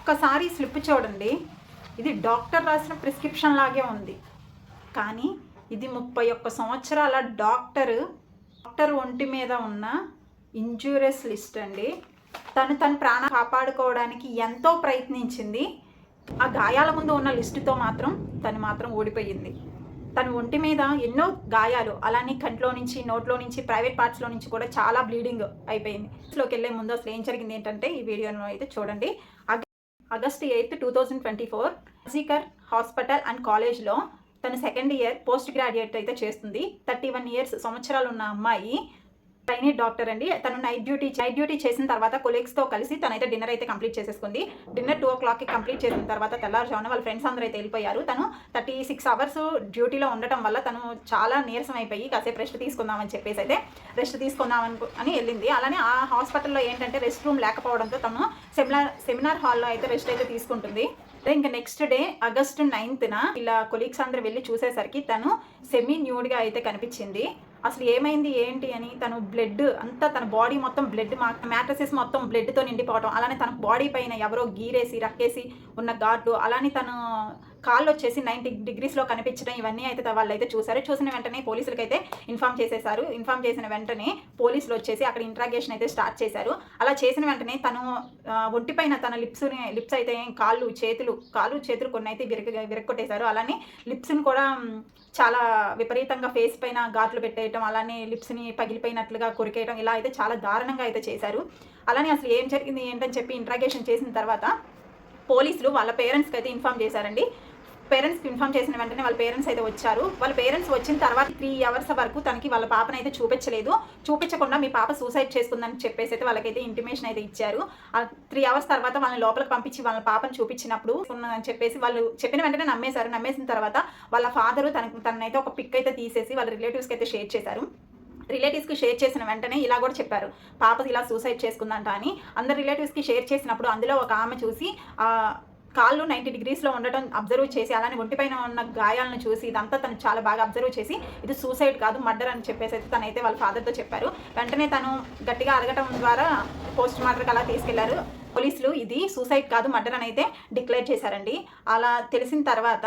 ఒక్కసారి స్లిప్ చూడండి. ఇది డాక్టర్ రాసిన ప్రిస్క్రిప్షన్ లాగే ఉంది. కానీ ఇది ముప్పై ఒక్క సంవత్సరాల డాక్టర్ డాక్టర్ ఒంటి మీద ఉన్న ఇంజూరియస్ లిస్ట్ అండి. తను తన ప్రాణం కాపాడుకోవడానికి ఎంతో ప్రయత్నించింది. ఆ గాయాల ముందు ఉన్న లిస్టుతో మాత్రం తను మాత్రం ఓడిపోయింది. తన ఒంటి మీద ఎన్నో గాయాలు అలానే కంట్లో నుంచి నోట్లో నుంచి ప్రైవేట్ పార్ట్స్లో నుంచి కూడా చాలా బ్లీడింగ్ అయిపోయింది. లోకి వెళ్ళే ముందు అసలు ఏం జరిగింది ఏంటంటే ఈ వీడియోను అయితే చూడండి. August eighth two thousand twenty four జీకర్ hospital and కాలేజ్లో తను సెకండ్ ఇయర్ పోస్ట్ గ్రాడ్యుయేట్ అయితే చేస్తుంది. థర్టీ వన్ ఇయర్స్ సంవత్సరాలు ఉన్న అమ్మాయి ట్రైనీ డాక్టర్ అండి. తను నైట్ డ్యూటీ నైట్ డ్యూటీ చేసిన తర్వాత కొలీగ్స్తో కలిసి తనైతే డిన్నర్ అయితే కంప్లీట్ చేసేసుకుంది. డిన్నర్ టూ ఓ క్లాక్కి కంప్లీట్ చేసిన తర్వాత తెల్లారుజామున వాళ్ళ ఫ్రెండ్స్ అందరూ అయితే వెళ్ళిపోయారు. తను థర్టీ సిక్స్ అవర్స్ డ్యూటీలో ఉండటం వల్ల తను చాలా నీరసం అయిపోయి కాసేపు రెస్ట్ తీసుకుందామని చెప్పేసి అయితే రెస్ట్ తీసుకుందామని అని వెళ్ళింది. అలానే ఆ హాస్పిటల్లో ఏంటంటే రెస్ట్ రూమ్ లేకపోవడంతో తను సెమినార్ సెమినార్ హాల్లో అయితే రెస్ట్ అయితే తీసుకుంటుంది. ఇంకా నెక్స్ట్ డే ఆగస్ట్ నైన్త్న ఇలా కొలీగ్స్ అందరూ వెళ్ళి చూసేసరికి తను సెమీ న్యూడ్గా అయితే కనిపించింది. అసలు ఏమైంది ఏంటి అని తను బ్లడ్ అంతా తన బాడీ మొత్తం బ్లడ్ మ్యాట్రసెస్ మొత్తం బ్లడ్తో నిండిపోవటం. అలానే తన బాడీ పైన ఎవరో గీరేసి రక్కేసి ఉన్న గాడ్లు అలానే తను కాళ్ళు వచ్చేసి నైంటీ డిగ్రీస్లో కనిపించడం ఇవన్నీ అయితే వాళ్ళు అయితే చూసారు. చూసిన వెంటనే పోలీసులకు అయితే ఇన్ఫామ్ చేసేసారు. ఇన్ఫామ్ చేసిన వెంటనే పోలీసులు వచ్చేసి అక్కడ ఇంట్రాగేషన్ అయితే స్టార్ట్ చేశారు. అలా చేసిన వెంటనే తను ఒంటిపైన తన లిప్స్ లిప్స్ అయితే కాళ్ళు చేతులు కాళ్ళు చేతులు కొన్ని అయితే విరగ విరగొట్టేశారు. అలానే లిప్స్ని కూడా చాలా విపరీతంగా ఫేస్ పైన ఘాట్లు పెట్టేయటం అలానే లిప్స్ని పగిలిపోయినట్లుగా కొరికేయటం ఇలా అయితే చాలా దారుణంగా అయితే చేశారు. అలానే అసలు ఏం జరిగింది ఏంటని చెప్పి ఇంట్రాగేషన్ చేసిన తర్వాత పోలీసులు వాళ్ళ పేరెంట్స్కి అయితే ఇన్ఫామ్ చేశారండి. పేరెంట్స్కి ఇన్ఫామ్ చేసిన వెంటనే వాళ్ళ పేరెంట్స్ అయితే వచ్చారు. వాళ్ళ పేరెంట్స్ వచ్చిన తర్వాత త్రీ అవర్స్ వరకు తనకి వాళ్ళ పాపను అయితే చూపించలేదు. చూపించకుండా మీ పాప సూసైడ్ చేసుకుందని చెప్పేసి అయితే వాళ్ళకైతే ఇంటిమేషన్ అయితే ఇచ్చారు. ఆ త్రీ అవర్స్ తర్వాత వాళ్ళని లోపలికి పంపించి వాళ్ళ పాపను చూపించినప్పుడు ఉన్నదని చెప్పేసి వాళ్ళు చెప్పిన వెంటనే నమ్మేశారు. నమ్మేసిన తర్వాత వాళ్ళ ఫాదరు తనకు తనైతే ఒక పిక్ అయితే తీసేసి వాళ్ళ రిలేటివ్స్కి అయితే షేర్ చేశారు. రిలేటివ్స్కి షేర్ చేసిన వెంటనే ఇలా కూడా చెప్పారు. పాప ఇలా సూసైడ్ చేసుకుందంట అని. అందరు రిలేటివ్స్కి షేర్ చేసినప్పుడు అందులో ఒక ఆమె చూసి కాళ్ళు నైంటీ డిగ్రీస్లో ఉండటం అబ్జర్వ్ చేసి అలానే ఒంటిపైన ఉన్న గాయాలను చూసి ఇదంతా తను చాలా బాగా అబ్జర్వ్ చేసి ఇది సూసైడ్ కాదు మర్డర్ అని చెప్పేసి అయితే తనైతే వాళ్ళ ఫాదర్తో చెప్పారు. వెంటనే తను గట్టిగా అడగటం ద్వారా పోస్ట్ మార్టర్కి అలా తీసుకెళ్ళారు. పోలీసులు ఇది సూసైడ్ కాదు మర్డర్ అని అయితే డిక్లేర్ చేశారండి. అలా తెలిసిన తర్వాత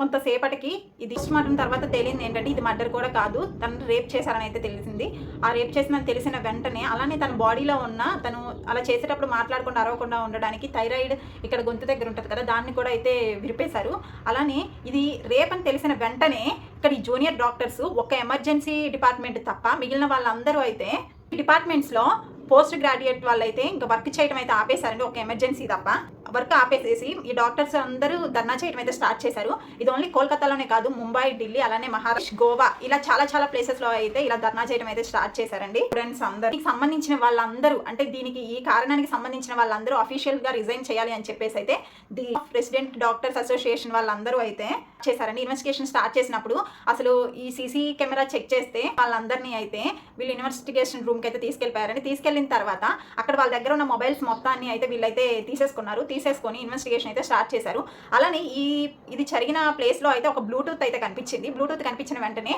కొంతసేపటికి ఇది పోస్ట్మార్టం తర్వాత తేలింది ఏంటంటే ఇది మర్డర్ కూడా కాదు. తను రేప్ చేశారని అయితే తెలిసింది. ఆ రేప్ చేసిన తెలిసిన వెంటనే అలానే తన బాడీలో ఉన్న తను అలా చేసేటప్పుడు మాట్లాడకుండా అరవకుండా ఉండడానికి థైరాయిడ్ ఇక్కడ గొంతు దగ్గర ఉంటుంది కదా దాన్ని కూడా అయితే విరిపేశారు. అలానే ఇది రేప్ అని తెలిసిన వెంటనే ఇక్కడ ఈ జూనియర్ డాక్టర్స్ ఒక ఎమర్జెన్సీ డిపార్ట్మెంట్ తప్ప మిగిలిన వాళ్ళందరూ అయితే ఈ డిపార్ట్మెంట్స్లో పోస్ట్ గ్రాడ్యుయేట్ వాళ్ళైతే ఇంకా వర్క్ చేయడం అయితే ఆపేశారండి. ఒక ఎమర్జెన్సీ తప్ప. వర్క్ ఆపేసేసి ఈ డాక్టర్స్ అందరూ ధర్నా చేయడం అయితే స్టార్ట్ చేశారు. ఇది ఓన్లీ కోల్కతాలోనే కాదు ముంబై ఢిల్లీ అలానే మహారాష్ట్ర గోవా ఇలా చాలా చాలా ప్లేసెస్లో అయితే ఇలా ధర్నా చేయడం అయితే స్టార్ట్ చేశారండి. స్టూడెంట్స్ అందరూ. సంబంధించిన వాళ్ళందరూ అంటే దీనికి ఈ కారణానికి సంబంధించిన వాళ్ళందరూ అఫీషియల్గా రిజైన్ చేయాలి అని చెప్పేసి అయితే ది ప్రెసిడెంట్ డాక్టర్స్ అసోసియేషన్ వాళ్ళందరూ అయితే చేశారండి. ఇన్వెస్టిగేషన్ స్టార్ట్ చేసినప్పుడు అసలు ఈ సీసీ కెమెరా చెక్ చేస్తే వాళ్ళందరినీ అయితే వీళ్ళు ఇన్వెస్టిగేషన్ రూమ్కి అయితే తీసుకెళ్ళి వెళ్ళిన తర్వాత అక్కడ వాళ్ళ దగ్గర ఉన్న మొబైల్స్ మొత్తాన్ని అయితే వీళ్ళైతే తీసేసుకున్నారు. తీసేసుకొని ఇన్వెస్టిగేషన్ అయితే స్టార్ట్ చేశారు. అలానే ఈ ఇది జరిగిన ప్లేస్లో అయితే ఒక బ్లూటూత్ అయితే కనిపించింది. బ్లూటూత్ కనిపించిన వెంటనే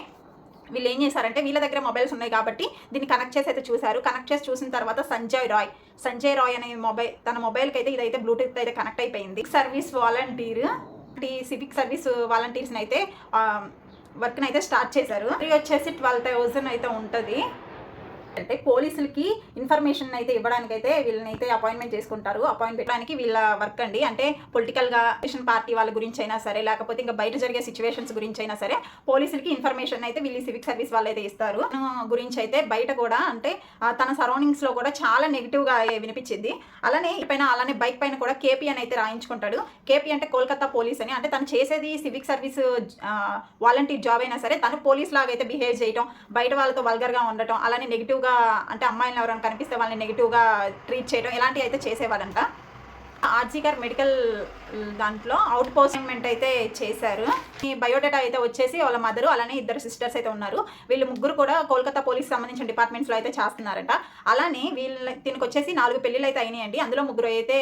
వీళ్ళు ఏం చేశారంటే వీళ్ళ దగ్గర మొబైల్స్ ఉన్నాయి కాబట్టి దీన్ని కనెక్ట్ చేసి అయితే చూశారు. కనెక్ట్ చేసి చూసిన తర్వాత సంజయ్ రాయ్ సంజయ్ రాయ్ అనే మొబైల్ తన మొబైల్కి అయితే ఇదైతే బ్లూటూత్ అయితే కనెక్ట్ అయిపోయింది. సర్వీస్ వాలంటీర్ సివిక్ సర్వీస్ వాలంటీర్స్ని అయితే వర్క్ని అయితే స్టార్ట్ చేశారు. ఇది వచ్చేసి ట్వెల్వ్ థౌజండ్ అయితే ఉంటుంది. అంటే పోలీసులకి ఇన్ఫర్మేషన్ అయితే ఇవ్వడానికి అయితే వీళ్ళని అయితే అపాయింట్మెంట్ చేసుకుంటారు. అపాయింట్ పెట్టడానికి వీళ్ళ వర్క్ అండి. అంటే పొలిటికల్గా పార్టీ వాళ్ళ గురించి అయినా సరే లేకపోతే ఇంకా బయట జరిగే సిచ్యువేషన్స్ గురించి అయినా సరే పోలీసులకి ఇన్ఫర్మేషన్ అయితే వీళ్ళు సివిక్ సర్వీస్ వాళ్ళు అయితే ఇస్తారు. గురించి అయితే బయట కూడా అంటే తన సరౌండింగ్స్లో కూడా చాలా నెగిటివ్గా వినిపించింది. అలానే పైన అలానే బైక్ పైన కూడా కేపీ అని అయితే రాయించుకుంటాడు. కేపీ అంటే కోల్కతా పోలీస్ అని. అంటే తను చేసేది సివిక్ సర్వీస్ వాలంటీర్ జాబ్ అయినా సరే తను పోలీస్ లాగా అయితే బిహేవ్ చేయటం బయట వాళ్ళతో వల్గర్గా ఉండటం అలానే నెగిటివ్ నెగిటివ్గా అంటే అమ్మాయిలను ఎవరైనా కనిపిస్తే వాళ్ళని నెగిటివ్గా ట్రీట్ చేయడం ఇలాంటివి అయితే చేసేవాడంట ఆర్జీ గారు మెడికల్ దాంట్లో అవుట్ పోస్ట్మెంట్ అయితే చేశారు. ఈ బయోడేటా అయితే వచ్చేసి వాళ్ళ మదరు అలానే ఇద్దరు సిస్టర్స్ అయితే ఉన్నారు. వీళ్ళు ముగ్గురు కూడా కోల్కతా పోలీస్ సంబంధించిన డిపార్ట్మెంట్స్లో అయితే చేస్తున్నారంట. అలానే వీళ్ళ దీనికి వచ్చేసి నాలుగు పెళ్ళిళ్ళు అయితే అయినాయండి. అందులో ముగ్గురు అయితే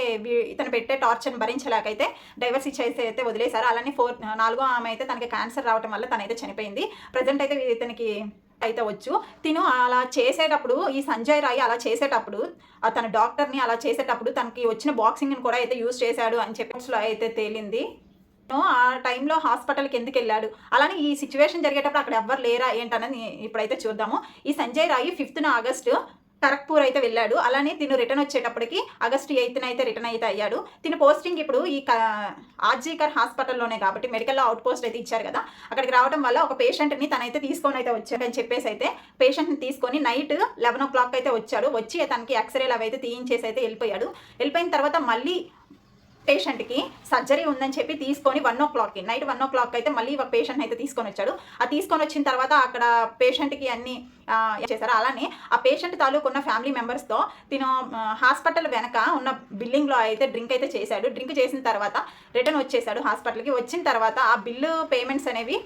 ఇతను పెట్టే టార్చర్ని భరించలేకైతే డైవర్స్ ఇచ్చేసి అయితే వదిలేశారు. అలానే ఫోర్ నాలుగో ఆమె అయితే తనకి క్యాన్సర్ రావడం వల్ల తనైతే చనిపోయింది. ప్రజెంట్ అయితే ఇతనికి అయితే వచ్చు. తిను అలా చేసేటప్పుడు ఈ సంజయ్ రాయ్ అలా చేసేటప్పుడు తన డాక్టర్ని అలా చేసేటప్పుడు తనకి వచ్చిన బాక్సింగ్ని కూడా అయితే యూజ్ చేశాడు అని చెప్పి అయితే తేలింది. ఆ టైంలో హాస్పిటల్కి ఎందుకు వెళ్ళాడు? అలానే ఈ సిచ్యువేషన్ జరిగేటప్పుడు అక్కడ ఎవ్వరు లేరా ఏంటనేది ఇప్పుడైతే చూద్దాము. ఈ సంజయ్ రాయ్ ఫిఫ్త్న ఆగస్టు ఖరగ్పూర్ అయితే వెళ్ళాడు. అలానే తిను రిటర్న్ వచ్చేటప్పటికి ఆగస్టు ఎయిత్న అయితే రిటర్న్ అయితే అయ్యాడు. తిను పోస్టింగ్ ఇప్పుడు ఈ ఆర్జీకర్ హాస్పిటల్లోనే కాబట్టి మెడికల్లో అవుట్ పోస్ట్ అయితే ఇచ్చారు కదా. అక్కడికి రావడం వల్ల ఒక పేషెంట్ని తనైతే తీసుకొని అయితే వచ్చాడు అని చెప్పేసి అయితే పేషెంట్ని తీసుకొని నైట్ లెవెన్ ఓ క్లాక్ అయితే వచ్చాడు. వచ్చి తనకి ఎక్స్రేలు అవి అయితే తీయించేసి అయితే వెళ్ళిపోయాడు. వెళ్ళిపోయిన తర్వాత మళ్ళీ పేషెంట్కి సర్జరీ ఉందని చెప్పి తీసుకొని వన్ ఓ క్లాక్కి నైట్ వన్ ఓ క్లాక్ అయితే మళ్ళీ ఒక పేషెంట్ అయితే తీసుకొని వచ్చాడు. ఆ తీసుకొని వచ్చిన తర్వాత అక్కడ పేషెంట్కి అన్ని చేశారు అలానే ఆ పేషెంట్ తాలూకు ఉన్న ఫ్యామిలీ మెంబర్స్తో తిను హాస్పిటల్ వెనక ఉన్న బిల్డింగ్లో అయితే డ్రింక్ అయితే చేశాడు. డ్రింక్ చేసిన తర్వాత రిటర్న్ వచ్చేసాడు హాస్పిటల్కి వచ్చిన తర్వాత ఆ బిల్లు పేమెంట్స్ అనేవి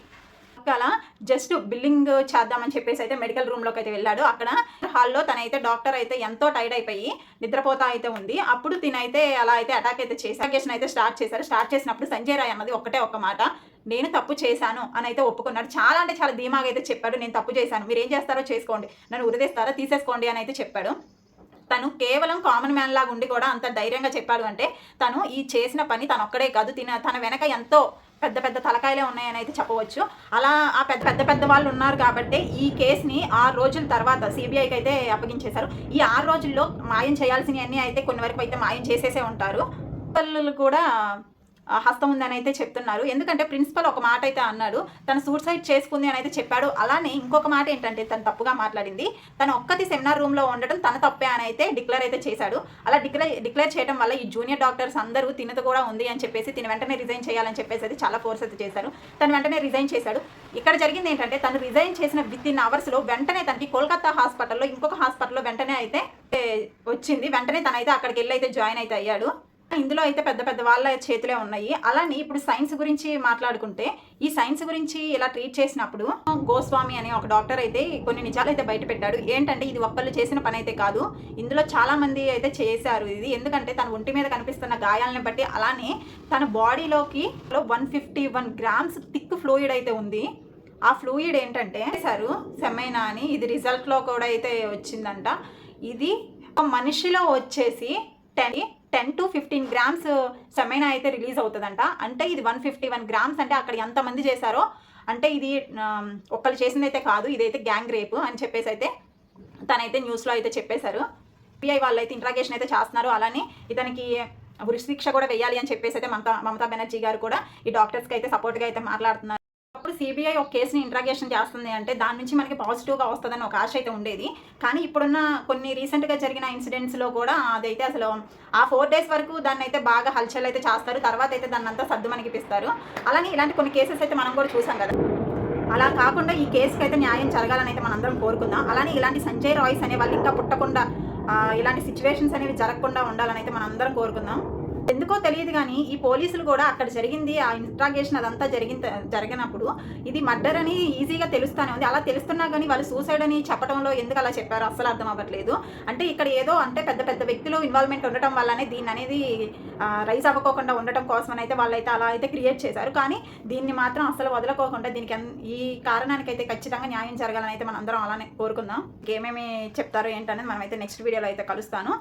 అలా జస్ట్ బిల్లింగ్ చేద్దామని చెప్పేసి అయితే మెడికల్ రూమ్లోకి అయితే వెళ్ళాడు. అక్కడ హాల్లో తనైతే డాక్టర్ అయితే ఎంతో టైర్డ్ అయిపోయి నిద్రపోతా అయితే ఉంది. అప్పుడు తినైతే అలా అయితే అటాక్ అయితే చేసాకేషన్ అయితే స్టార్ట్ చేశారు స్టార్ట్ చేసినప్పుడు సంజయ్ రాయ్ అన్నది ఒకటే ఒక మాట. నేను తప్పు చేశాను అని అయితే ఒప్పుకున్నాడు. చాలా అంటే చాలా ధీమాగా అయితే చెప్పాడు. నేను తప్పు చేశాను. మీరు ఏం చేస్తారో చేసుకోండి. నన్ను ఉరిదేస్తారో? తీసేసుకోండి అని అయితే చెప్పాడు. తను కేవలం కామన్ మ్యాన్ లాగా ఉండి కూడా అంత ధైర్యంగా చెప్పాడు అంటే తను ఈ చేసిన పని తను ఒక్కడే కాదు తిన తన వెనక ఎంతో పెద్ద పెద్ద తలకాయలే ఉన్నాయని అయితే చెప్పవచ్చు. అలా ఆ పెద్ద పెద్ద పెద్ద వాళ్ళు ఉన్నారు కాబట్టి ఈ కేసుని ఆరు రోజుల తర్వాత సిబిఐకి అయితే అప్పగించేశారు. ఈ ఆరు రోజుల్లో మాయం చేయాల్సినవన్నీ అయితే కొన్ని వరకు అయితే మాయం చేసేసే ఉంటారు. పిల్లలు కూడా హస్తం ఉందని అయితే చెప్తున్నారు. ఎందుకంటే ప్రిన్సిపల్ ఒక మాట అయితే అన్నాడు తను సూసైడ్ చేసుకుంది అని అయితే చెప్పాడు. అలానే ఇంకొక మాట ఏంటంటే తను తప్పుగా మాట్లాడింది. తను ఒక్కటి సెమినార్ రూమ్లో ఉండడం తన తప్పే అని అయితే డిక్లేర్ అయితే చేశాడు. అలా డిక్లేర్ డిక్లేర్ చేయడం వల్ల ఈ జూనియర్ డాక్టర్స్ అందరూ తినత కూడా ఉంది అని చెప్పేసి తిన వెంటనే రిజైన్ చేయాలని చెప్పేసి అయితే చాలా ఫోర్స్ అయితే చేశారు. తను వెంటనే రిజైన్ చేశాడు. ఇక్కడ జరిగింది ఏంటంటే తను రిజైన్ చేసిన విత్ ఇన్ అవర్స్లో వెంటనే తనకి కోల్కతా హాస్పిటల్లో ఇంకొక హాస్పిటల్లో వెంటనే అయితే వచ్చింది. వెంటనే తనైతే అక్కడికి వెళ్ళి అయితే జాయిన్ అయితే అయ్యాడు. ఇందులో అయితే పెద్ద పెద్ద వాళ్ళ చేతిలో ఉన్నాయి. అలానే ఇప్పుడు సైన్స్ గురించి మాట్లాడుకుంటే ఈ సైన్స్ గురించి ఇలా ట్రీట్ చేసినప్పుడు గోస్వామి అనే ఒక డాక్టర్ అయితే కొన్ని నిజాలు అయితే బయట పెట్టాడు. ఏంటంటే ఇది ఒక్కళ్ళు చేసిన పని అయితే కాదు. ఇందులో చాలా మంది అయితే చేశారు ఇది. ఎందుకంటే తన ఒంటి మీద కనిపిస్తున్న గాయాలను బట్టి అలానే తన బాడీలోకి one fifty one grams thick fluid అయితే ఉంది. ఆ ఫ్లూయిడ్ ఏంటంటే సారు సెమైనా అని ఇది రిజల్ట్లో కూడా అయితే వచ్చిందంట. ఇది ఒక మనిషిలో వచ్చేసి ten ten to fifteen grams సెమైనా అయితే రిలీజ్ అవుతుందంట. అంటే ఇది వన్ ఫిఫ్టీ వన్ గ్రామ్స్ అంటే అక్కడ ఎంతమంది చేశారో అంటే ఇది ఒక్కరు చేసింది అయితే కాదు ఇదైతే గ్యాంగ్ రేప్ అని చెప్పేసి అయితే తనైతే న్యూస్లో అయితే చెప్పేశారు. పిఐ వాళ్ళు అయితే ఇంట్రాగేషన్ అయితే చేస్తున్నారు. అలానే ఇతనికి ఉరిశిక్ష కూడా వేయాలి అని చెప్పేసి అయితే మమతా మమతా బెనర్జీ గారు కూడా ఈ డాక్టర్స్కి అయితే సపోర్ట్గా అయితే మాట్లాడుతున్నారు. సిబిఐ ఒక కేసుని ఇంట్రాగేషన్ చేస్తుంది అంటే దాని నుంచి మనకి పాజిటివ్గా వస్తుందని ఒక ఆశ అయితే ఉండేది. కానీ ఇప్పుడున్న కొన్ని రీసెంట్గా జరిగిన ఇన్సిడెంట్స్లో కూడా అదైతే అసలు ఆ ఫోర్ డేస్ వరకు దాన్ని అయితే బాగా హల్చల్ అయితే చేస్తారు. తర్వాత అయితే దాన్ని అంతా సర్దు మనకిపిస్తారు అలానే ఇలాంటి కొన్ని కేసెస్ అయితే మనం కూడా చూసాం కదా. అలా కాకుండా ఈ కేసుకి అయితే న్యాయం జరగాలని అయితే మనందరం కోరుకుందాం. అలానే ఇలాంటి సంజయ్ రాయ్స్ అనే వాళ్ళు ఇంకా పుట్టకుండా ఇలాంటి సిచ్యువేషన్స్ అనేవి జరగకుండా ఉండాలని అయితే మనందరం కోరుకుందాం. ఎందుకో తెలియదు కానీ ఈ పోలీసులు కూడా అక్కడ జరిగింది ఆ ఇంట్రాగేషన్ అదంతా జరిగిన జరిగినప్పుడు ఇది మర్డర్ అని ఈజీగా తెలుస్తూనే ఉంది. అలా తెలుస్తున్నా కానీ వాళ్ళు సూసైడ్ అని చెప్పడంలో ఎందుకు అలా చెప్పారో అస్సలు అర్థం అవ్వట్లేదు. అంటే ఇక్కడ ఏదో అంటే పెద్ద పెద్ద వ్యక్తులు ఇన్వాల్వ్మెంట్ ఉండటం వల్లనే దీన్ని అనేది రైజ్ అవ్వకోకుండా ఉండటం కోసం అయితే వాళ్ళైతే అలా అయితే క్రియేట్ చేశారు. కానీ దీన్ని మాత్రం అసలు వదలకోకుండా దీనికి ఈ కారణానికి అయితే ఖచ్చితంగా న్యాయం జరగాలని అయితే మనం అందరం అలానే కోరుకుందాం. ఏమేమి చెప్తారో ఏంటనేది మనం అయితే నెక్స్ట్ వీడియోలో అయితే కలుస్తాను.